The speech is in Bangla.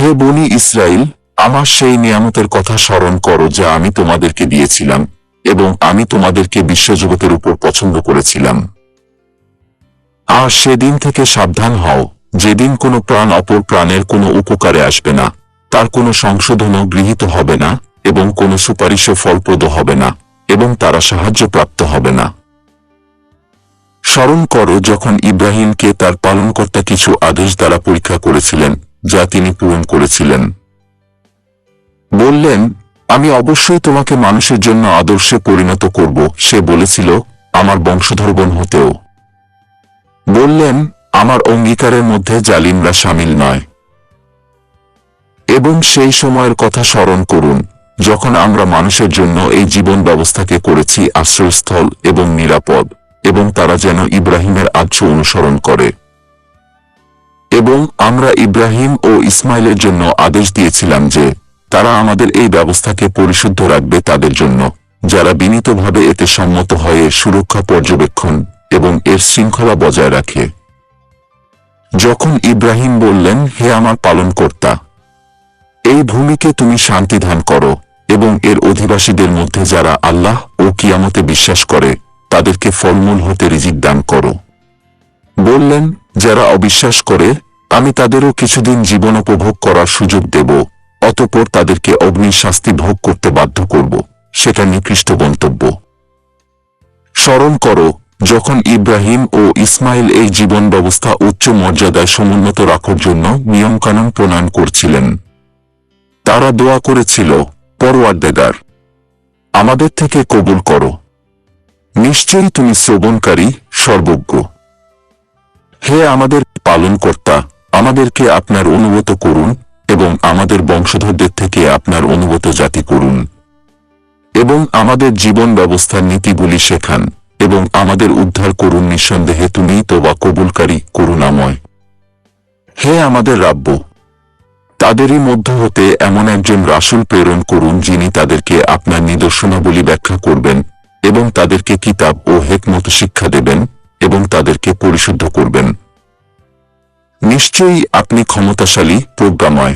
হে বনি ইসরায়েল আমার সেই নিয়ামতের কথা স্মরণ করো যা আমি তোমাদেরকে দিয়েছিলাম এবং আমি তোমাদেরকে বিশ্বজগতের উপর পছন্দ করেছিলাম। আর সেদিন থেকে সাবধান হও, যেদিন কোনো প্রাণ অপর প্রাণের কোনো উপকারে আসবে না, তার কোনো সংশোধনও গৃহীত হবে না এবং কোনো সুপারিশও ফলপ্রদ হবে না এবং তারা সাহায্যপ্রাপ্ত হবে না। স্মরণ করো যখন ইব্রাহিমকে তার পালনকর্তা কিছু আদেশ দ্বারা পরীক্ষা করেছিলেন যা তিনি পূরণ করেছিলেন। বললেন, আমি অবশ্যই তোমাকে মানুষের জন্য আদর্শে পরিণত করব। সে বলেছিল, আমার বংশধরগণ হতেও। বললেন, আমার অঙ্গীকারের মধ্যে জালিমরা সামিল নয়। এবং সেই সময়ের কথা স্মরণ করুন, যখন আমরা মানুষের জন্য এই জীবন ব্যবস্থাকে করেছি আশ্রয়স্থল এবং নিরাপদ, এবং তারা যেন ইব্রাহিমের আজ্য অনুসরণ করে। এবং আমরা ইব্রাহিম ও ইসমাইলের জন্য আদেশ দিয়েছিলাম যে তারা আমাদের এই ব্যবস্থাকে পরিশুদ্ধ রাখবে তাদের জন্য, যারা বিনীতভাবে এতে সম্মত হয়ে সুরক্ষা পর্যবেক্ষণ এবং এর শৃঙ্খলা বজায় রাখে। যখন ইব্রাহিম বললেন, হে আমার পালনকর্তা, এই ভূমিকে তুমি শান্তি শান্তিধান করো এবং এর অধিবাসীদের মধ্যে যারা আল্লাহ ও কিয়ামতে বিশ্বাস করে, তাদেরকে ফলমূল হতে রিজিক দান করো। বললেন যারা অবিশ্বাস করে, আমি তাদেরও কিছুদিন জীবন উপভোগ করার সুযোগ দেব, অতপর তাদেরকে অগ্নি শাস্তি ভোগ করতে বাধ্য করব, সেটা নিকৃষ্ট গন্তব্য। স্মরণ করো, যখন ইব্রাহিম ও ইসমাইল এই জীবন ব্যবস্থা উচ্চ মর্যাদায় সমুন্নত রাখার জন্য নিয়মকানুন প্রণয়ন করছিলেন। তারা দোয়া করেছিল, পরওয়ার্দেগার, আমাদের থেকে কবুল করো। নিশ্চয়ই তুমি শ্রবণকারী, সর্বজ্ঞ। হে আমাদের পালনকর্তা, আমাদেরকে আপনার অনুগত করুন এবং আমাদের বংশধরদের থেকে আপনার অনুগত জাতি করুন। এবং আমাদের জীবন ব্যবস্থার নীতিগুলি শেখান এবং আমাদের উদ্ধার করুন নিঃসন্দেহে তুমি তোবা কবুলকারী করুণাময়। হে আমাদের রাব্য, তাদেরই মধ্য হতে এমন একজন রাসূল প্রেরণ করুন যিনি তাদেরকে আপনার নিদর্শনাবলী ব্যাখ্যা করবেন এবং তাদেরকে কিতাব ও হেকমত শিক্ষা দেবেন এবং তাদেরকে পরিশুদ্ধ করবেন। নিশ্চয়ই আপনি ক্ষমতাশালী প্রজ্ঞাময়